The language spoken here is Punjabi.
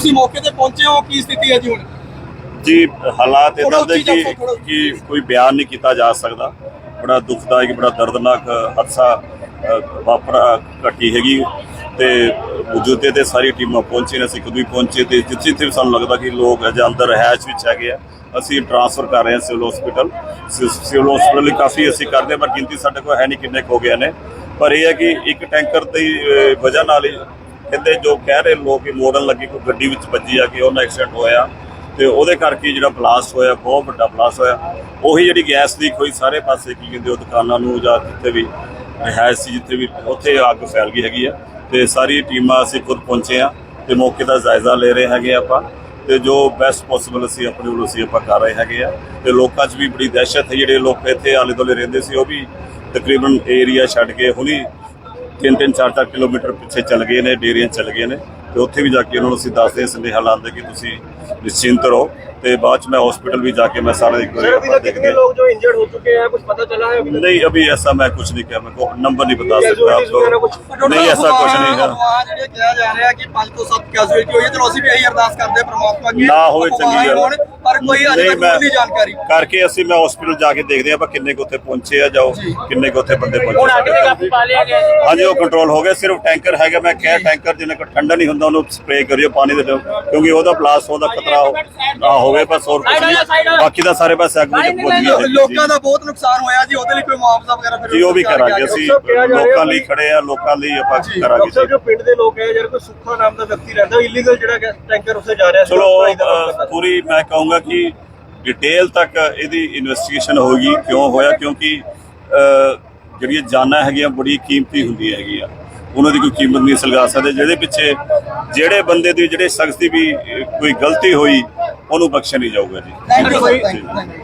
ਤੁਸੀਂ ਮੌਕੇ ਤੇ ਪਹੁੰਚੇ ਹੋ? ਕੀ ਸਥਿਤੀ ਹੈ ਜੀ ਹੁਣ? ਜੀ ਹਾਲਾਤ ਇਦਾਂ ਦੇ ਕਿ ਕਿ ਕੋਈ ਬਿਆਨ ਨਹੀਂ ਕੀਤਾ ਜਾ ਸਕਦਾ। ਬੜਾ ਦੁਖਦਾਇਕ ਬੜਾ ਦਰਦਨਾਕ ਹਾਦਸਾ ਵਾਪਰਾ ਘਟੀ ਹੈਗੀ। ਤੇ ਮੌਜੂਦੇ ਤੇ ਸਾਰੀ ਟੀਮਾਂ ਪਹੁੰਚੀ ਨੇ ਅਸੀਂ ਕਦੋਂ ਵੀ ਪਹੁੰਚੇ ਤੇ ਜਿੱਥੇ ਜਿੱਥੇ ਸਾਨੂੰ ਲੱਗਦਾ ਕਿ ਲੋਕ ਅਜੇ ਅੰਦਰ ਰਹਿائش ਵਿੱਚ ਹੈਗੇ ਆ ਅਸੀਂ ਟ੍ਰਾਂਸਫਰ ਕਰ ਰਹੇ ਹਾਂ ਸਿਵਲ ਹਸਪੀਟਲ ਸਿਵਲ ਹਸਪੀਟਲ ਲਈ ਕਾਫੀ ਅਸੀਂ ਕਰਦੇ ਪਰ ਗਿਣਤੀ ਸਾਡੇ ਕੋਲ ਹੈ ਨਹੀਂ ਕਿੰਨੇ ਹੋ ਗਏ ਨੇ। ਪਰ ਇਹ ਹੈ ਕਿ ਇੱਕ ਟੈਂਕਰ ਦੀ ਵਜ੍ਹਾ ਨਾਲ ਹੀ ਕਹਿੰਦੇ ਜੋ ਕਹਿ ਰਹੇ ਲੋਕ ਕਿ ਮੋੜਨ ਲੱਗੀ, ਕੋਈ ਗੱਡੀ ਵਿੱਚ ਵੱਜੀ ਆ ਕਿ ਉਹਨਾਂ ਐਕਸੀਡੈਂਟ ਹੋਇਆ ਤੇ ਉਹਦੇ ਕਰਕੇ ਜਿਹੜਾ ਬਲਾਸਟ ਹੋਇਆ, ਬਹੁਤ ਵੱਡਾ ਬਲਾਸਟ ਹੋਇਆ। ਉਹੀ ਜਿਹੜੀ ਗੈਸ ਲੀਕ ਹੋਈ, ਸਾਰੇ ਪਾਸੇ ਕੀ ਕਹਿੰਦੇ, ਉਹ ਦੁਕਾਨਾਂ ਨੂੰ ਜਾਂ ਜਿੱਥੇ ਵੀ ਰਿਹਾਇਸ਼ ਸੀ, ਜਿੱਥੇ ਵੀ ਉੱਥੇ ਅੱਗ ਫੈਲ ਗਈ ਹੈਗੀ ਆ। ਤੇ ਸਾਰੀ ਟੀਮਾਂ ਅਸੀਂ ਖੁਦ ਪਹੁੰਚੇ ਆ ਤੇ ਮੌਕੇ ਦਾ ਜਾਇਜ਼ਾ ਲੈ ਰਹੇ ਹੈਗੇ ਆਪਾਂ। ਤੇ ਜੋ ਬੈਸਟ ਪੋਸੀਬਲ ਅਸੀਂ ਆਪਣੇ ਵੱਲੋਂ ਅਸੀਂ ਆਪਾਂ ਕਰ ਰਹੇ ਹੈਗੇ ਆ। ਤੇ ਲੋਕਾਂ 'ਚ ਵੀ ਬੜੀ ਦਹਿਸ਼ਤ ਹੈ, ਜਿਹੜੇ ਲੋਕ ਇੱਥੇ ਆਲੇ ਦੁਆਲੇ ਰਹਿੰਦੇ ਸੀ, ਉਹ ਵੀ ਤਕਰੀਬਨ ਏਰੀਆ ਛੱਡ ਕੇ ਹੁਣੀ 3-3 4-4 ਕਿਲੋਮੀਟਰ ਪਿੱਛੇ ਚੱਲ ਗਏ ਨੇ ਡੇਰੀਆਂ ਚੱਲ ਗਏ ਨੇ ਤੇ ਉੱਥੇ ਵੀ ਜਾ ਕੇ ਉਹਨਾਂ ਨੂੰ ਅਸੀਂ ਦੱਸਦੇ ਸੰਦੇਹਾ ਲਾਉਂਦੇ ਕਿ ਤੁਸੀਂ ਨਿਸ਼ਚਿੰਤ ਰਹੋ ਤੇ ਬਾਅਦ ਚ ਮੈਂ ਹਸਪੀਟਲ ਵੀ ਜਾ ਕੇ ਮੈਂ ਸਾਰਾ ਇੱਕ ਵਾਰੀ ਦੇਖਦੇ ਲੋਕ ਜੋ ਇੰਜਰਡ ਹੋ ਚੁਕੇ ਹੈ ਕੁਝ ਪਤਾ ਚਲਾ ਹੈ ਨਹੀਂ ਅਭੀ ਐਸਾ ਮੈਂ ਕੁਝ ਨਹੀਂ ਕਿਹਾ ਮੈਂ ਕੋ ਨੰਬਰ ਨਹੀਂ ਬਤਾ ਸਕਦਾ ਆਪ ਲੋਗ ਨਹੀਂ ਐਸਾ ਕੁਝ ਨਹੀਂ ਹੈ। ਜਿਹੜੇ ਕਿਹਾ ਜਾ ਰਿਹਾ ਕਿ 5 ਤੋਂ 7 ਕੈਜ਼ੂਅਲਟੀ ਹੋਈ ਹੈ ਚਲੋ ਅਸੀਂ ਵੀ ਇਹੀ ਅਰਦਾਸ ਕਰਦੇ ਪਰਮਾਤਮਾ ਅੱਗੇ ਨਾ ਹੋਵੇ ਚੰਗੀ ਗੱਲ। ਪਰ ਕੋਈ ਅਜੇ ਤੱਕ ਨਹੀਂ ਜਾਣਕਾਰੀ। ਕਰਕੇ ਅਸੀਂ ਮੈਂ ਹਸਪੀਟਲ ਜਾ ਕੇ ਦੇਖਦੇ ਆਪਾਂ ਕਿੰਨੇ ਕੁ ਉੱਥੇ ਪਹੁੰਚੇ ਆ ਜਾਓ ਕਿੰਨੇ ਕੁ ਉੱਥੇ ਬੰਦੇ ਹੁਣ ਅੱਗ ਤੇ ਕਾਬੂ ਪਾ ਲਿਆ ਗਿਆ ਜੀ। ਹਾਂਜੀ ਉਹ ਕੰਟਰੋਲ ਹੋ ਗਿਆ ਸਿਰਫ ਟੈਂਕਰ ਹੈਗਾ ਮੈਂ ਕਿਹਾ ਟੈਂਕਰ ਜਿੰਨੇ ਕੋ ਠੰਡਾ ਨਹੀਂ ਹੁੰਦਾ ਉਹਨੂੰ ਸਪਰੇਅ ਕਰਿਓ ਪਾਣੀ ਦੇ ਦਿਓ ਕਿਉਂਕਿ ਉਹਦਾ ਬਲਾਸਟ ਹੋਣ ਦਾ ਖਤਰਾ ਹੋ- ਨਾ ਹੋਵੇ ਬਸ ਹੋਰ ਕੁਝ ਨਹੀਂ ਬਾਕੀ ਦਾ ਸਾਰੇ ਪਾਸੇ ਅੱਗ ਵਿੱਚ ਪਹੁੰਚ ਲੋ- ਗਈ ਲੋਕਾਂ ਦਾ ਬਹੁਤ ਨੁਕਸਾਨ ਹੋਇਆ ਜੀ ਉਹਦੇ ਲਈ ਕੋਈ ਮੁਆਵਜ਼ਾ ਵਗੈਰਾ ਫਿਰ ਜੀ ਉਹ ਵੀ ਕਰਾਂਗੇ ਅਸੀਂ। ਲੋਕਾਂ ਲਈ ਖੜੇ ਆ ਲੋਕਾਂ ਲਈ ਆਪਾਂ ਕਰਾਂਗੇ ਜੀ। ਜੋ ਪਿੰਡ ਦੇ ਲੋਕ ਹੈ ਯਾਰ ਕੋਈ ਸੁੱਖਾ ਨਾਮ ਦਾ ਵਿਅਕਤੀ ਰਹਿੰਦਾ ਇਲੀਗਲ ਜਿਹੜਾ ਗੈਸ ਟੈਂਕਰ ਉਸੇ ਜਾ ਰਿਹਾ ਸੀ ਚਲੋ। ਪੂਰੀ ਮੈਂ ਕਹੂੰਗਾ ਕਿ ਡਿਟੇਲ ਤੱਕ ਇਹਦੀ ਇਨਵੈਸਟੀਗੇਸ਼ਨ ਹੋਗੀ ਕਿਉਂ ਹੋਇਆ? ਕਿਉਂਕਿ ਜਿਹੜੀਆਂ ਜਾਨਾਂ ਹੈਗੀਆਂ ਬੜੀ ਕੀਮਤੀ ਹੁੰਦੀਆਂ ਹੈਗੀਆਂ। ਉਹਨਾਂ ਦੀ ਕੋਈ ਕੀਮਤ ਨਹੀਂ ਸਲਗਾ ਸਕਦੇ। ਜਿਹਦੇ ਪਿੱਛੇ ਜਿਹੜੇ ਬੰਦੇ ਦੀ ਜਿਹੜੇ ਸ਼ਖਸ ਦੀ ਵੀ ਕੋਈ ਗਲਤੀ ਹੋਈ ਉਹਨੂੰ ਬਖਸ਼ਿਆ ਨਹੀਂ ਜਾਊਗਾ ਜੀ। Thank you sir thank you